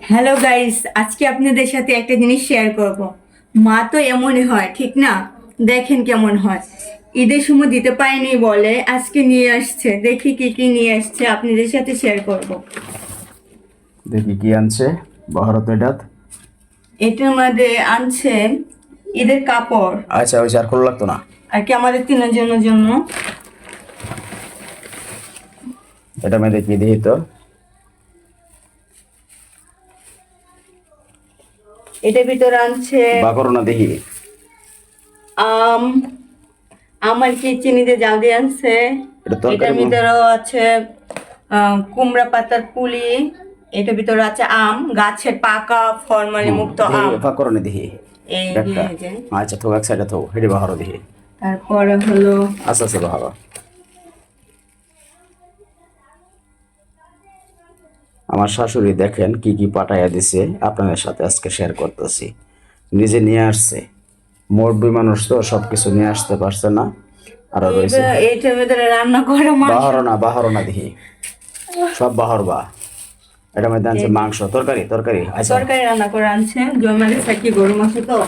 Hello guys আজকে আপনাদের সাথে একটা জিনিস শেয়ার করব। মা তো এমনই হয় ঠিক না? দেখেন কেমন হয়। ঈদের সময় দিতে পারিনি বলে আজকে নিয়ে আসছে। দেখি কি কি নিয়ে আসছে আপনাদের সাথে শেয়ার করব। দেখি কি আনছে। ভারত এটাত? এটার মধ্যে আনছে ঈদের কাপড়। আচ্ছা ওই আর খোলা লাগতো না। আর কি আমাদের তিনজনের জন্য। এটা আমি দেখি দিই তো। এটার ভিতরে আনছে। বা করো না দেখি। আম আমার কি চিনিতে জাল দিয়ে আনছে? এটার ভিতরেও আছে কুমড়া পাতার পুলি এটার ভিতরে আছে আম গাছের পাকা ফরমালি মুক্ত আম। বা করো না দেখি। এই। আচ্ছা তো এক সাইডে তো হেডে বাহারো দেখি। তারপরে হলো আচ্ছা আচ্ছা বাহারো। আমার শাশুড়ি দেখেন কি কি পাঠাইয়া দিছে আপনাদের সাথে আজকে শেয়ার করতেছি। নিজে নিয়ে আসছে। মোট মানুষ তো সবকিছু নিয়ে আসতে পারছে না। আর রয়েছে। রান্না করে মা বাহারো না বাহারো না দেখি। সব বাহর বা। এটা মধ্যে আনছে মাংস। তরকারি তরকারি আচ্ছা। তরকারি রান্না করে আনছে। জমালে থাকি গরু মাংস তো?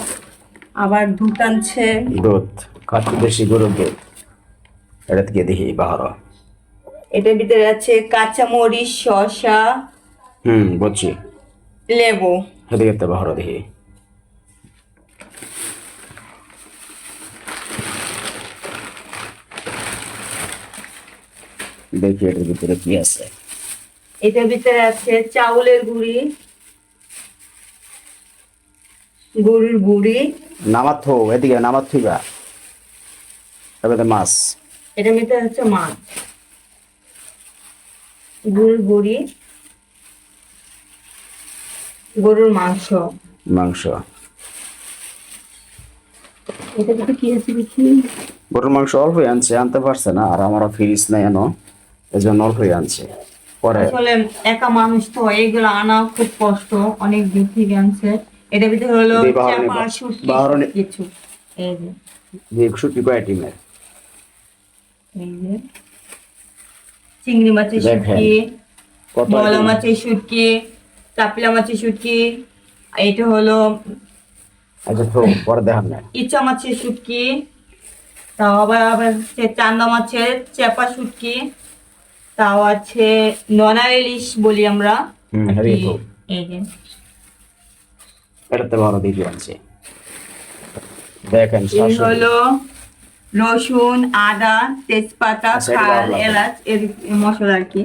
আবার দুধ আনছে। দুধ খাট্টি বেশি গরুর দুধ। এটা থেকে দেখি বাহারো। এটার ভিতরে আছে কাঁচা মরিচ শসা হুম বুঝছি। লেবু। হেঁটে গেতে বাহারো দেখি। দেখি এটার ভিতরে কি আছে। এটার ভিতরে আছে চাউলের গুঁড়ি গরুর গুঁড়ি। নামাত এদিকে নামাত থইবা এবারে মাছ। এটার ভিতরে হচ্ছে মাছ। গরুর গুঁড়ি গরুর মাংস। মাংস। এটা কি আছে দেখি? গরুর মাংস অল্পই আনছে আনতে পারছে না আর আমারও ফ্রিজ নাই এনো এই জন্য অল্পই আনছে। পরে আসলে একা মানুষ তো এইগুলো আনা খুব কষ্ট অনেক দূর থেকে আনছে। এটার ভিতরে হলো কিছু এই যে। কয় এই যে। চিংড়ি মাছের শুটকি বলা মাছের শুটকি চাপলা মাছের শুটকি এটা হলো আচ্ছা তো পরে দেখান না। ইচা মাছের শুটকি তাও আবার আবার চান্দা মাছের চেপা শুটকি তাও আছে ননা ইলিশ বলি আমরা হুম, এই যে। এটাতে ভালো দেখি আনছে। দেখেন হলো রসুন আদা তেজপাতা আচ্ছা, খাল এলাচ এর মশলা আর কি।